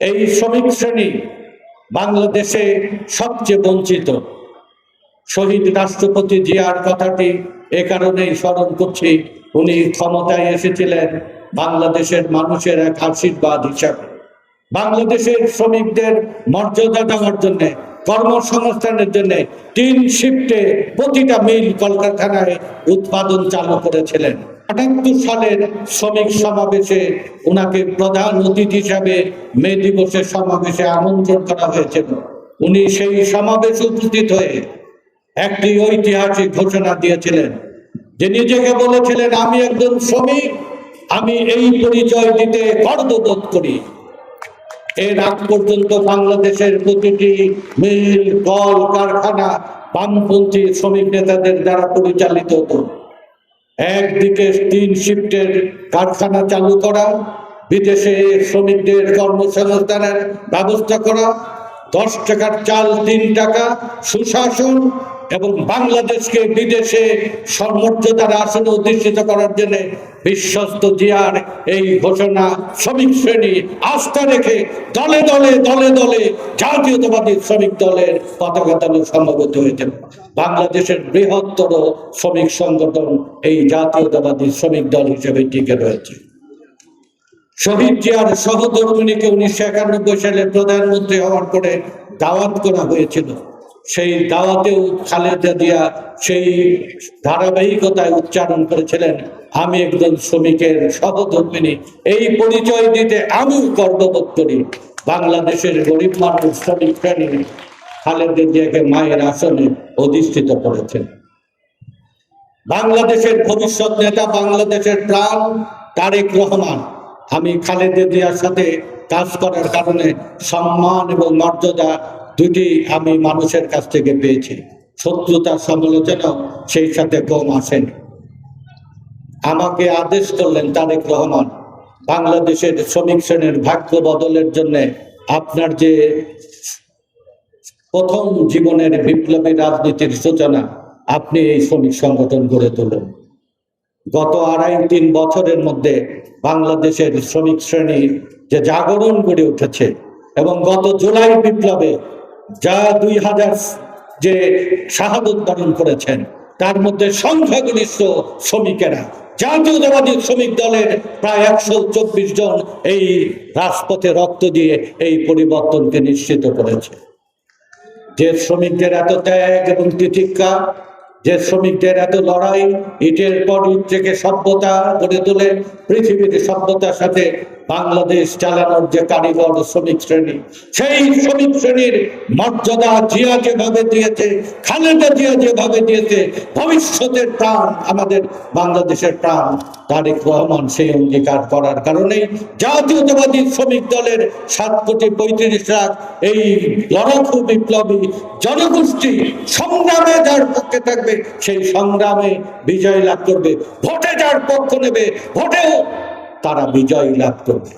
এই শ্রমিক শ্রেণি বাংলাদেশে সবচেয়ে বঞ্চিত। শহীদ রাষ্ট্রপতি জিয়ার কথাটি এ কারণেই স্মরণ করছি, উনি ক্ষমতায় এসেছিলেন বাংলাদেশের মানুষের এক আশীর্বাদ হিসাবে। বাংলাদেশের শ্রমিকদের মর্যাদা দেওয়ার জন্য, কর্মসংস্থানের জন্য তিন শিফটে প্রতিটা মিল কলকারখানায় উৎপাদন চালু করেছিলেন। আটাত্তর সালের শ্রমিক সমাবেশে ওনাকে প্রধান অতিথি হিসাবে মে দিবসের সমাবেশে আমন্ত্রণ করা হয়েছিল। উনি সেই সমাবেশে উপস্থিত হয়ে একটি ঐতিহাসিক ঘোষণা দিয়েছিলেন। যে নিজেকে বলেছিলেন, আমি একজন শ্রমিক, আমি এই পরিচয় দিতে গর্ববোধ করি। এর আগ পর্যন্ত বাংলাদেশের প্রতিটি মিল, কল, কারখানা বামপন্থী শ্রমিক নেতাদের দ্বারা পরিচালিত হতো। একদিকে তিন শিফটের কারখানা চালু করা, বিদেশে শ্রমিকদের কর্মসংস্থানের ব্যবস্থা করা, দশ টাকার চাল তিন টাকা, সুশাসন এবং বাংলাদেশকে বিদেশে সর্বোচ্চতার আসনে অধিষ্ঠিত করার জন্য বিশ্বস্ত জিয়ার এই ঘোষণা শ্রমিক শ্রেণি আস্থা রেখে দলে দলে দলে দলে জাতীয়তাবাদী শ্রমিক দলের পতাকা দলে সমবেত হয়েছিল বাংলাদেশের বৃহত্তর শ্রমিক সংগঠন এই জাতীয়তাবাদী শ্রমিক দল হিসেবে টিকে রয়েছে। শহীদ জিয়ার সহধর্মিনীকে উনিশশো একানব্বই সালে প্রধানমন্ত্রী হওয়ার পরে দাওয়াত করা হয়েছিল। সেই দাওয়াতে খালেদা জিয়া সেই ধারাবাহিকতায় উচ্চারণ করেছিলেন, আমি একজন শ্রমিকের সহধর্মিনী এই পরিচয় দিতে আমিও গর্ববোধ করি। বাংলাদেশের গরিব মানুষ শ্রমিক শ্রেণি খালেদা জিয়াকে মায়ের আসনে অধিষ্ঠিত করেছেন। বাংলাদেশের ভবিষ্যৎ নেতা, বাংলাদেশের প্রাণ, তারেক রহমান। আমি খালেদা জিয়ার সাথে কাজ করার কারণে সম্মান এবং মর্যাদা দুটি আমি মানুষের কাছ থেকে পেয়েছি। শত্রুতা সমালোচনা সেই সাথে কম আসেন আমাকে আদেশ করলেন তারেক রহমান, বাংলাদেশের শ্রমিক শ্রেণির ভাগ্য বদলের জন্য আপনার যে প্রথম জীবনের বিপ্লবী রাজনীতির সূচনা, আপনি এই শ্রমিক সংগঠন গড়ে তুলুন। গত আড়াই তিন বছরের মধ্যে বাংলাদেশের শ্রমিক শ্রেণির যে জাগরণ গড়ে উঠেছে এবং গত জুলাই বিপ্লবে যা দুই হাজার যে শাহাদত বরণ করেছেন, তার মধ্যে সংখ্যাগরিষ্ঠ শ্রমিকেরা, জাতীয়তাবাদী শ্রমিক দলের প্রায় একশো চব্বিশ জন এই রাজপথে রক্ত দিয়ে এই পরিবর্তনকে নিশ্চিত করেছে। যে শ্রমিকদের এত ত্যাগ এবং তিতিক্ষা, যে শ্রমিকদের এত লড়াই, ইটের পর ইট থেকে সভ্যতা গড়ে তোলে, পৃথিবীর সভ্যতার সাথে বাংলাদেশ চালানোর যে কারিগর শ্রমিক শ্রেণি, সেই শ্রমিক শ্রেণির মর্যাদা জিয়া যেভাবে দিয়েছে, খালেদা জিয়া যেভাবে দিয়েছে, ভবিষ্যতের প্রাণ, আমাদের বাংলাদেশের প্রাণ, তারেক রহমান সেই অঙ্গীকার করার কারণেই জাতীয়তাবাদী শ্রমিক দলের সাত কোটি পঁয়ত্রিশ লাখ এই লড়াকু বিপ্লবী জনগোষ্ঠী সংগ্রামে যার পক্ষে থাকবে, সেই সংগ্রামে বিজয় লাভ করবে, ভোটে যার পক্ষ নেবে, ভোটেও তারা বিজয় লাভ করবে।